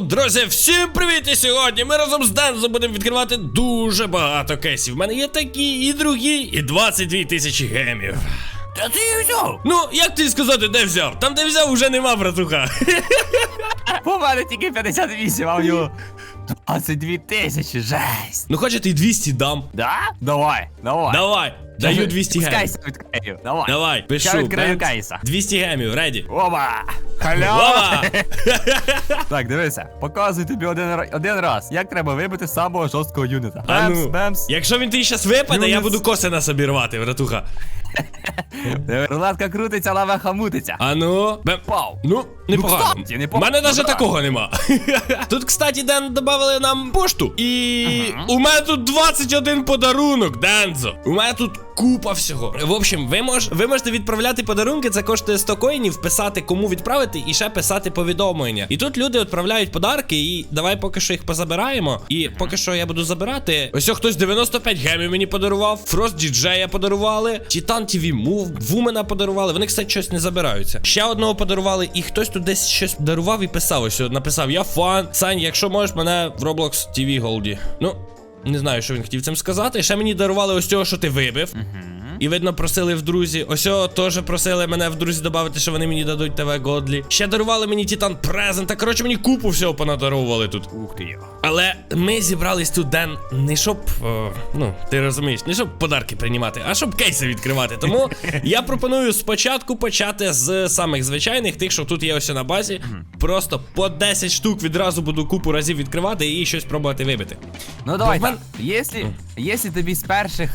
Друзі, всім привіт! І сьогодні ми разом з Дензо будемо відкривати дуже багато кейсів. У мене є такі, і другі, і 22 тисячі гемів. Та ти їх взяв? Ну, як тобі сказати, де взяв? Там, де взяв, уже нема, братуха. У мене тільки 58, а в нього 22 тисячі, жесть. Ну, хочете і 200 дам. Да? Давай, давай. Давай, даю 200 З гемів. Кейса відкрию, давай. Давай, пишу. Я відкрию кейса. 200 гемів, реді. Оба! Халява! Вова! Так, дивися, показую тобі один, ра- один раз, як треба вибити самого жорсткого юніта. А Бемс, ну, бемс. Якщо він тобі щас випаде, я буду коси нас обірвати, братуха. Диви, Рулетка крутиться, лава хамутиться. А ну, бем. Пау. Ну, непогано. кстати, У мене навіть такого нема. Тут, кстати, Ден додали нам пошту. І у мене тут 21 подарунок, Дензо. У мене тут купа всього. В общем, ви, мож, ви можете відправляти подарунки, це коштує 100 коїнів, писати, кому відправити, і ще писати повідомлення. І тут люди відправляють подарки, і давай поки що їх позабираємо. І поки що я буду забирати. Ось хтось 95 гемів мені подарував, Фрост Діджея подарували, Титан TV Мув, Вумена подарували. Вони, кстати, щось не забираються. Ще одного подарували, і хтось тут десь щось дарував і писав. Ось написав: Я фан. Сань, якщо можеш, мене в Roblox TV Голді. Ну. Не знаю, що він хотів цим сказати. Ще мені дарували ось цього, що ти вибив. І видно, просили в друзі. Ось теж просили мене в друзі додати, що вони мені дадуть ТВ Годлі. Ще дарували мені Титан Презент. Та коротше, мені купу всього понадаровували тут. Ух ти. Але ми зібрались тут Ден не щоб, о, ну ти розумієш, не щоб подарки приймати, а щоб кейси відкривати. Тому я пропоную спочатку почати з самих звичайних, тих, що тут є ось на базі. Просто по 10 штук відразу буду купу разів відкривати і щось пробувати вибити. Ну давай якщо тобі з перших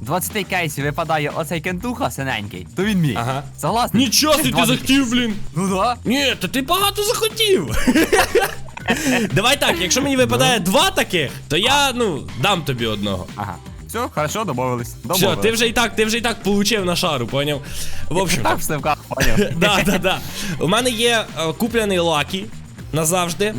20 кейсів випадає оцей кентуха синенький, то він мій. Ага. Согласний? Нічого собі ти 20 захотів, блін. Ну да. Ні, то ти багато захотів. Давай так, якщо мені випадає два таких, то я ну дам тобі одного. Ага. Все, хорошо, домовились. Все, ти вже і так, ти вже і так получив на шару, поняв? В общем, Так в сливках, поняв. да, да, да. У мене є е, куплений Лакі назавжди.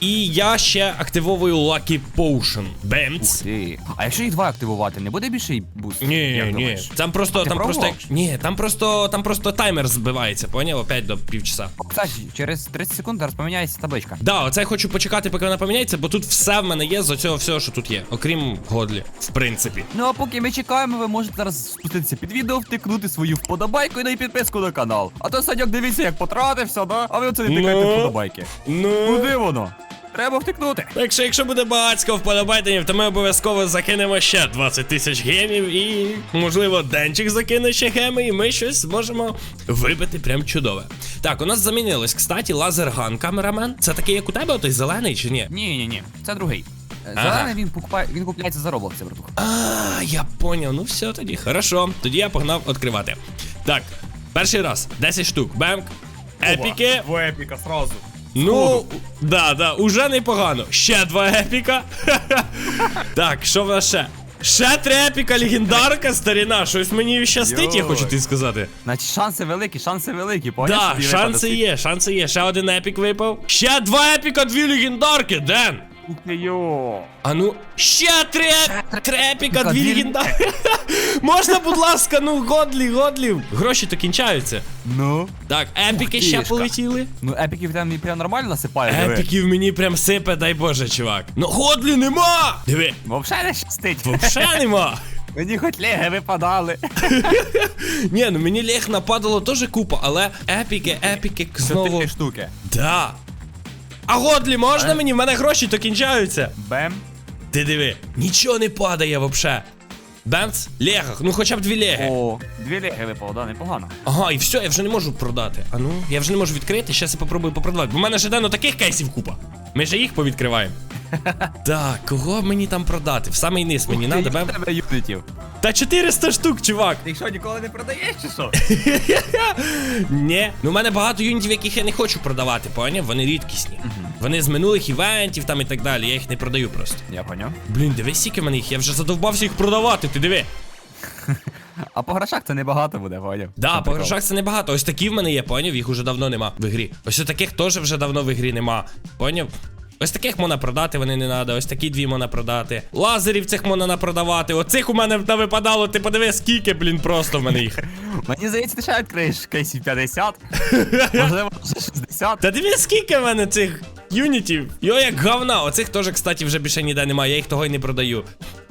І я ще активовую Lucky Potion. Бемц. Ти. А якщо їх два активувати, не буде більше буст? Ні, Як ні. думаєш? Там просто, ти там просто, пробував? як- ні, там просто, там просто таймер збивається, поняв? Опять до півчаса. Кстати, через 30 секунд зараз поміняється табличка. Да, оце я хочу почекати, поки вона поміняється, бо тут все в мене є з оцього всього, що тут є. Окрім Годлі, в принципі. Ну а поки ми чекаємо, ви можете зараз спуститися під відео, втикнути свою вподобайку і на підписку на канал. А то Саньок дивіться, як потратився, да? А ви оце не Ну? вподобайки. Ну. Куди воно? Треба втикнути. Так що, якщо буде багатько вподобайтенів, то ми обов'язково закинемо ще 20 тисяч гемів і, можливо, Денчик закине ще геми, і ми щось зможемо вибити прям чудове. Так, у нас замінилось, кстати, лазерган камерамен. Це такий, як у тебе, той зелений чи ні? Ні, ні, ні, це другий. Е, Ага. Зелений він покупає, він купляється за Roblox, братуха. А, я поняв. Ну все тоді. Хорошо. Тоді я погнав відкривати. Так, перший раз, 10 штук. Бемк. Епіки. В епіка сразу. Ну, да, да, уже непогано. Ще два епіка. так, що в нас ще? Ще три епіка легендарка, старіна. Щось мені щастить, я хочу тобі сказати. Значить, шанси великі, шанси великі, поняв? Да, Тобі шанси є, шанси є. Ще один епік випав. Ще два епіка, дві легендарки, Ден. Ух ти йо. А ну, ще три, три епіка, дві- легендарки. Можна, будь ласка, ну, годлі, годлі. Гроші то кінчаються. Ну. Так, епіки ще полетіли. Ну, епіків там прям нормально насипає. Епіків мені прям сипе, дай Боже, чувак. Ну, годлі нема! Диви, Вообще не щастить. вообще нема. Мені хоч леги випадали. Ні, ну мені лег нападало теж купа, але епіки, епіки знову. Чотири штуки. Да. А годлі можна Е? мені? В мене гроші то кінчаються. Бем. Ти диви, нічого не падає вообще. Бемц, легах, ну хоча б дві леги. О, дві леги випало, да, непогано. Ага, і все, я вже не можу продати. А ну, я вже не можу відкрити, щас я попробую попродавати. Бо в мене ще дано таких кейсів купа. Ми ще їх повідкриваємо. Так, кого мені там продати? В самий низ мені надо, бем. тебе юнітів. Та 400 штук, чувак. Ти що, ніколи не продаєш чи що? Ні. Ну, у мене багато юнітів, яких я не хочу продавати, поняв? Вони рідкісні. Вони з минулих івентів там і так далі. Я їх не продаю просто. Я поняв. Блін, дивись, скільки в мене їх. Я вже задовбався їх продавати, ти диви. А по грошах це небагато буде, поняв? Да, по прикол. грошах це небагато. Ось такі в мене є, поняв, їх уже давно нема в ігрі. Ось таких теж вже давно в ігрі нема. Поняв? Ось таких можна продати, вони не треба. Ось такі дві можна продати. Лазерів цих можна продавати. Оцих у мене навипадало, ти подиви, скільки, блін, просто в мене їх. Мені здається, ти ще відкриєш кейсів 50. Можливо, вже 60. Та диви, скільки в мене цих юнітів. Йо, як говна. Оцих теж, кстати, вже більше ніде немає, я їх того й не продаю.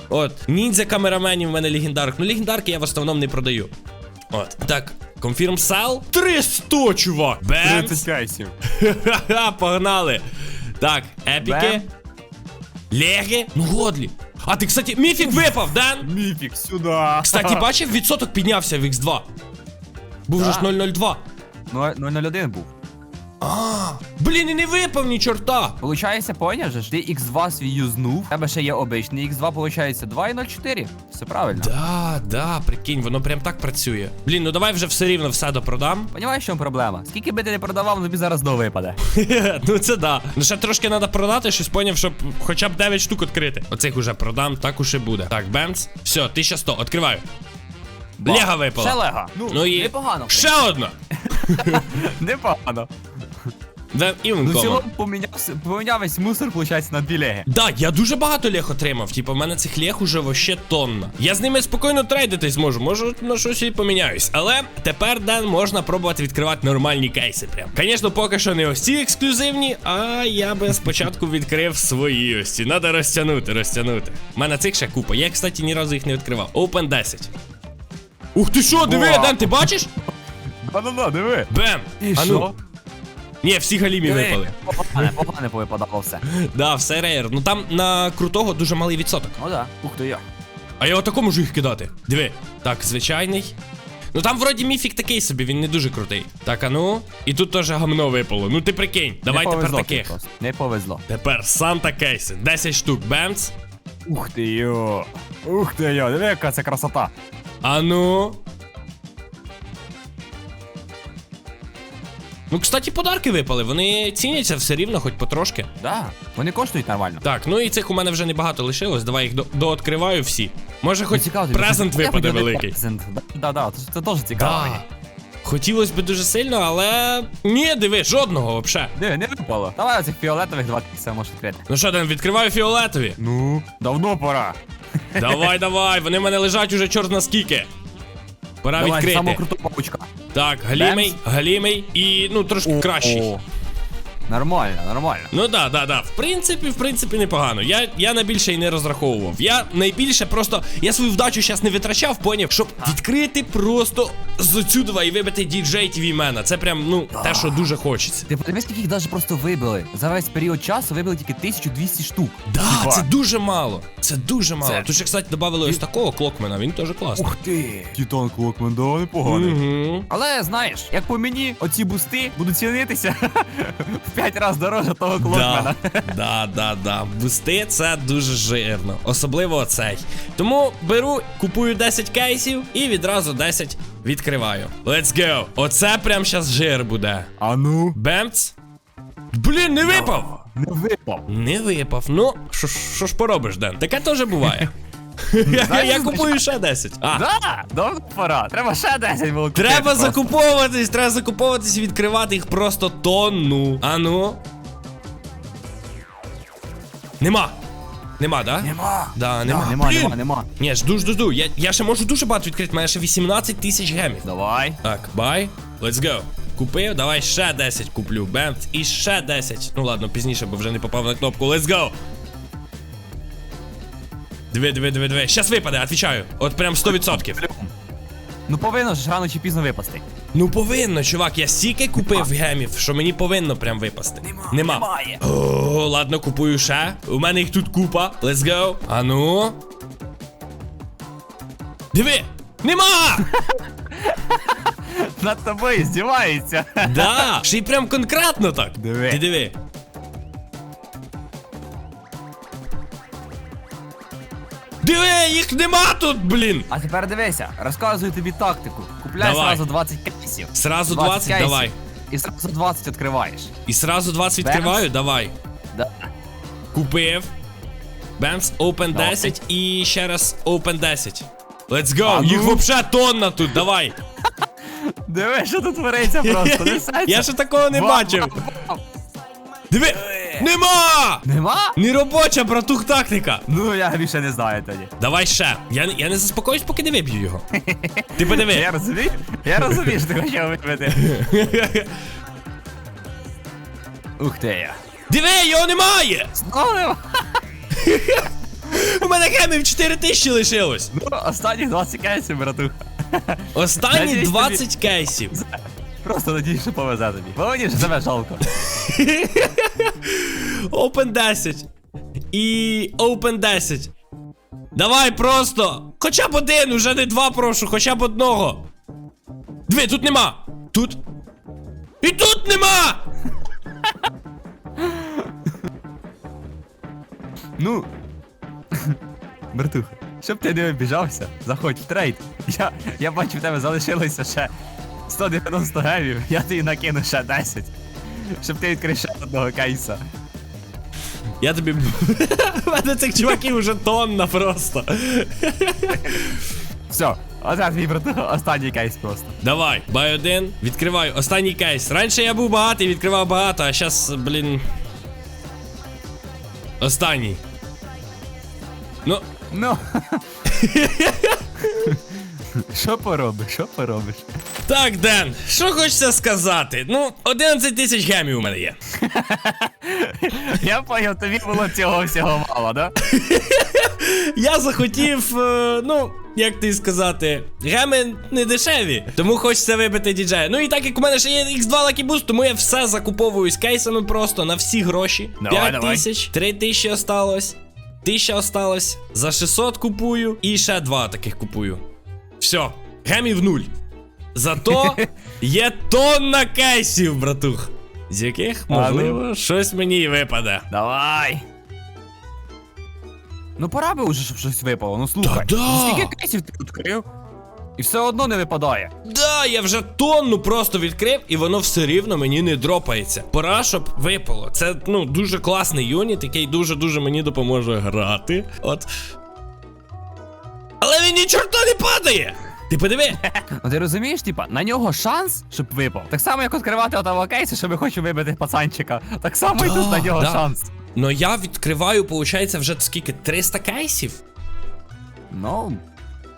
От, ніндзя камераменів в мене легендарок. Ну, легендарки я в основному не продаю. От, так, confirm sell. 300, чувак. 30 кейсів. Ха-ха, погнали. Так, епіки. Леги. Ну, годлі. А ти, кстати, міфік випав, Ден? Міфік, сюди. Кстати, бачив, відсоток піднявся в X2. Був же ж Да. 002. Ну, 001 був. А, блін, і не випав ні чорта. Получається, поняв же ж, ти X2 свій юзнув, в тебе ще є обичний X2, получається 2,04. Все правильно. Да, да, прикинь, воно прям так працює. Блін, ну давай вже все рівно все допродам. Понімаєш, в чому проблема? Скільки би ти не продавав, тобі зараз знову випаде. ну це да. Ну ще трошки треба продати, щось поняв, щоб хоча б 9 штук відкрити. Оцих уже продам, так уж і буде. Так, бемц. Все, 1100, відкриваю. Лега випала. Ще лего. Ну, Ну і непогано. в ще одна. Непогано. Да, і Ну, в цілому помінявся, поміняв весь мусор, виходить, на дві леги. Да, я дуже багато лег отримав. Типу, в мене цих лег уже вообще тонна. Я з ними спокійно трейдити зможу, може на щось і поміняюсь. Але тепер Ден можна пробувати відкривати нормальні кейси. Прям. Звісно, поки що не ось ці ексклюзивні, а я би спочатку відкрив свої ось ці. Надо розтягнути, розтягнути. У мене цих ще купа. Я, кстати, ні разу їх не відкривав. Open 10. Ух ти що, диви, Вау. Ден, ти бачиш? Да-да-да, диви. Бем! І а що? Ні, всі галімі випали. Погане, погане повипадало все. Да, все рейер. Ну там на крутого дуже малий відсоток. Ну да. Ух ти я. А я отако можу їх кидати. Диви. Так, звичайний. Ну там вроді міфік такий собі, він не дуже крутий. Так, а ну. І тут теж гамно випало. Ну ти прикинь. Давай Не тепер повезло тобі таких. просто. Не повезло. Тепер Санта кейси. 10 штук, бемц. Ух ти йо. Ух ти йо, диви, яка це красота. А ну. Ну, кстати, подарки випали. Вони ціняться все рівно, хоч потрошки. Да, вони коштують нормально. Так, ну і цих у мене вже небагато лишилось. Давай їх до- дооткриваю всі. Може, хоч Цікаво, тобі презент це- випаде Я хотів великий. Презент. Да, да, це, це теж цікаво. Да. мені. Хотілося б дуже сильно, але. Ні, диви, жодного взагалі. Диви, не випало. Давай оцих фіолетових два кіса можеш відкрити. Ну що, Ден, відкриваю фіолетові. Ну, давно пора. Давай, давай, вони в мене лежать уже чорт на скільки. Пора Давай, відкрити. саму круту паучка. Так, галімий, галімий і ну трошки кращий. Нормально, нормально. Ну да, да, да. В принципі, в принципі, непогано. Я, я на більше і не розраховував. Я найбільше просто. Я свою вдачу зараз не витрачав, поняв, щоб відкрити просто з отсюдова і вибити DJ TV мена. Це прям, ну, те, що дуже хочеться. Ти подивись, скільки їх навіть просто вибили. За весь період часу вибили тільки 1200 штук. Да, це дуже мало. Це дуже мало. Це- Тут ще, кстати, додали ось такого клокмена, він теж класний. Ух ти! Титан Клокмен, да, непоганий. Угу. Але знаєш, як по мені, оці бусти будуть цінитися 5 разів дороже того Клокмена. Да, да, да, да. Бусти це дуже жирно. Особливо оцей. Тому беру, купую 10 кейсів і відразу 10 відкриваю. Let's go. Оце прям щас жир буде. А ну? Бемц. Блін, не випав! Не випав. Не випав. Ну, що ж поробиш, Ден? Таке теж буває. Я, я купую ще 10. А, Да, давно пора. Треба ще 10 було купити Треба просто. закуповуватись, треба закуповуватись і відкривати їх просто тонну. А ну. Нема. Нема, да? Нема. Да, нема. Да, нема, Блін. нема, нема. Ні, жду, жду, жду. Я, я ще можу дуже багато відкрити, мене ще 18 тисяч гемів. Давай. Так, бай. Let's go. Купив, давай ще 10 куплю. Бемц. І ще 10. Ну ладно, пізніше, бо вже не попав на кнопку. Let's go. Диви, диви, диви, диви. Щас випаде, отвічаю. От прям 100%. Ну повинно ж рано чи пізно випасти. Ну повинно, чувак, я стільки купив гемів, що мені повинно прям випасти. Нема. Немає. О, ладно, купую ще. У мене їх тут купа. Let's go. А ну. Диви! Нема! Над тобою здівається. Да! Ще й прям конкретно так. Диви. Ти диви. Диви, їх нема тут, блін! А тепер дивися, розказую тобі тактику. Купляй Давай. сразу 20 кейсів. Сразу 20, кейсів, давай. І сразу 20 відкриваєш. І сразу 20 Бемс. відкриваю, давай. Да. Купив. Бемс, open Давай. 10 і ще раз open 10. Let's go! А ну. Їх вообще тонна тут, давай! Диви, що тут твориться просто. Я ще такого не Вау, бачив. вау, вау. Диви! Нема! Нема? Неробоча, братух, тактика! Ну я більше не знаю тоді. Давай ще. Я, я не заспокоюсь, поки не виб'ю його. Ти подиви. Я розумію, я розумію, що ти хотів випити. Ух ти я. Диви, його немає! Знову нема. У мене гемів 4 тисячі лишилось. Ну, останніх 20 кейсів, братуха. Останні 20 кейсів. Просто надіюсь, що повезе тобі. Бо мені ж тебе жалко. Open 10. І Open 10. Давай просто. Хоча б один, уже не два прошу, хоча б одного. Диви, тут нема. Тут. І тут нема! Ну. Братуха, щоб ти не обіжався, заходь в трейд. Я, я бачу, в тебе залишилося ще 190 гемів, я тобі накину ще 10. Щоб ти відкрив ще одного кейса. Я тобі. У мене цих чуваків уже тонна просто. Все, оце твій братуха, останній кейс просто. Давай, бай один, відкриваю. Останній кейс. Раніше я був багатий, відкривав багато, а зараз, блін. Останній. Ну, Ну. Що поробиш, що поробиш? так, Ден, що хочеться сказати? Ну, 11 тисяч гемів у мене є. Я поняв, тобі було цього всього мало, да? Я захотів, е, ну, як ти сказати, геми не дешеві, тому хочеться вибити діджея. Ну і так як у мене ще є X2 Lucky Boost, тому я все закуповую з кейсами просто на всі гроші. Давай, 5 давай. тисяч, 3 тисячі осталось, 1000 осталось, за 600 купую і ще два таких купую. Все, гемів нуль. Зато є тонна кейсів, братух. З яких, ну. можливо, щось мені і випаде. Давай. Ну пора би уже, щоб щось випало. Ну слухай. Та-да. ну Скільки кейсів ти відкрив? І все одно не випадає. Да, я вже тонну просто відкрив, і воно все рівно мені не дропається. Пора, щоб випало. Це ну дуже класний юніт, який дуже-дуже мені допоможе грати. От. Але він ні чорта не падає! Ти подиви! Ну ти розумієш, типа, на нього шанс, щоб випав. Так само, як відкривати отого кейсу, що ми хочемо вибити пацанчика. Так само і тут на нього да. шанс. Ну я відкриваю, виходить, вже скільки? 300 кейсів? Ну,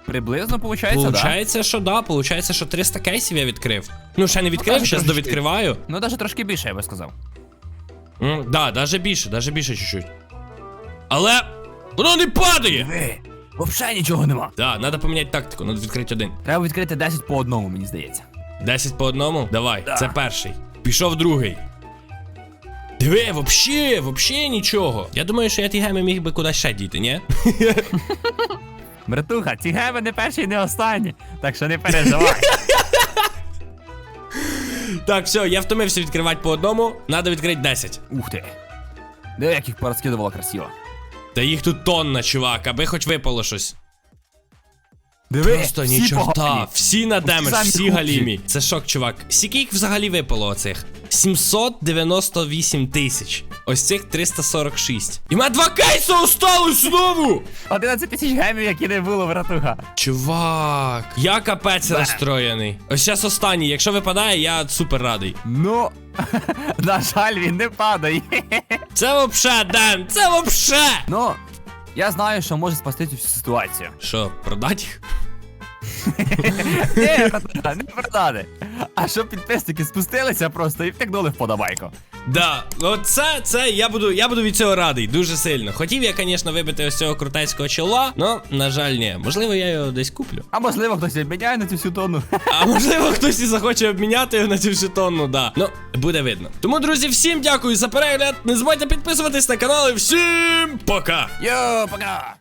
приблизно виходить, да. Получається, що да, получається, що 300 кейсів я відкрив. Ну, ще не відкрив, навіть зараз трошечки. довідкриваю. Ну, навіть трошки більше, я би сказав. М, Да, даже більше, даже більше чуть-чуть. Але воно не падає! Взагалі нічого нема. Да, треба поміняти тактику, треба відкрити один. Треба відкрити 10 по одному, мені здається. 10 по одному? Давай, Да. це перший. Пішов другий. Диви, вообще, вообще нічого. Я думаю, що я ті геми міг би кудись ще діти, ні? Братуха, ці геми не перші не останні. Так що не переживай. так, все, я втомився відкривати по одному, треба відкрити 10. Ух ти. Диви, як їх порозкидувало красиво. Та їх тут тонна, чувак, аби хоч випало щось. Диви, Просто всі ні чорта, погані. всі на демедж, всі худші. галімі. Це шок, чувак. Скільки їх взагалі випало оцих? 798 тисяч. Ось цих 346. І мене два кейси осталось знову! 11 тисяч гемів, які не було, братуха. Чувак, я капець Да. розстроєний. Ось зараз останній. Якщо випадає, я супер радий. Ну, на жаль, він не падає. Це вообще, Дан, це вообще! Ну, я знаю, що може спасти цю всю ситуацію. Що, продать їх? Ні, не продати. А щоб підписники спустилися просто і втекнули в подобайку. Да, оце, це я буду, я буду від цього радий, дуже сильно. Хотів я, звісно, вибити ось цього крутецького чола, но, на жаль, ні. Можливо, я його десь куплю. А можливо, хтось обміняє на цю всю тонну. А можливо, хтось і захоче обміняти його на цю всю тонну, да. Ну, буде видно. Тому, друзі, всім дякую за перегляд. Не забудьте підписуватись на канал і всім пока! Йо, пока!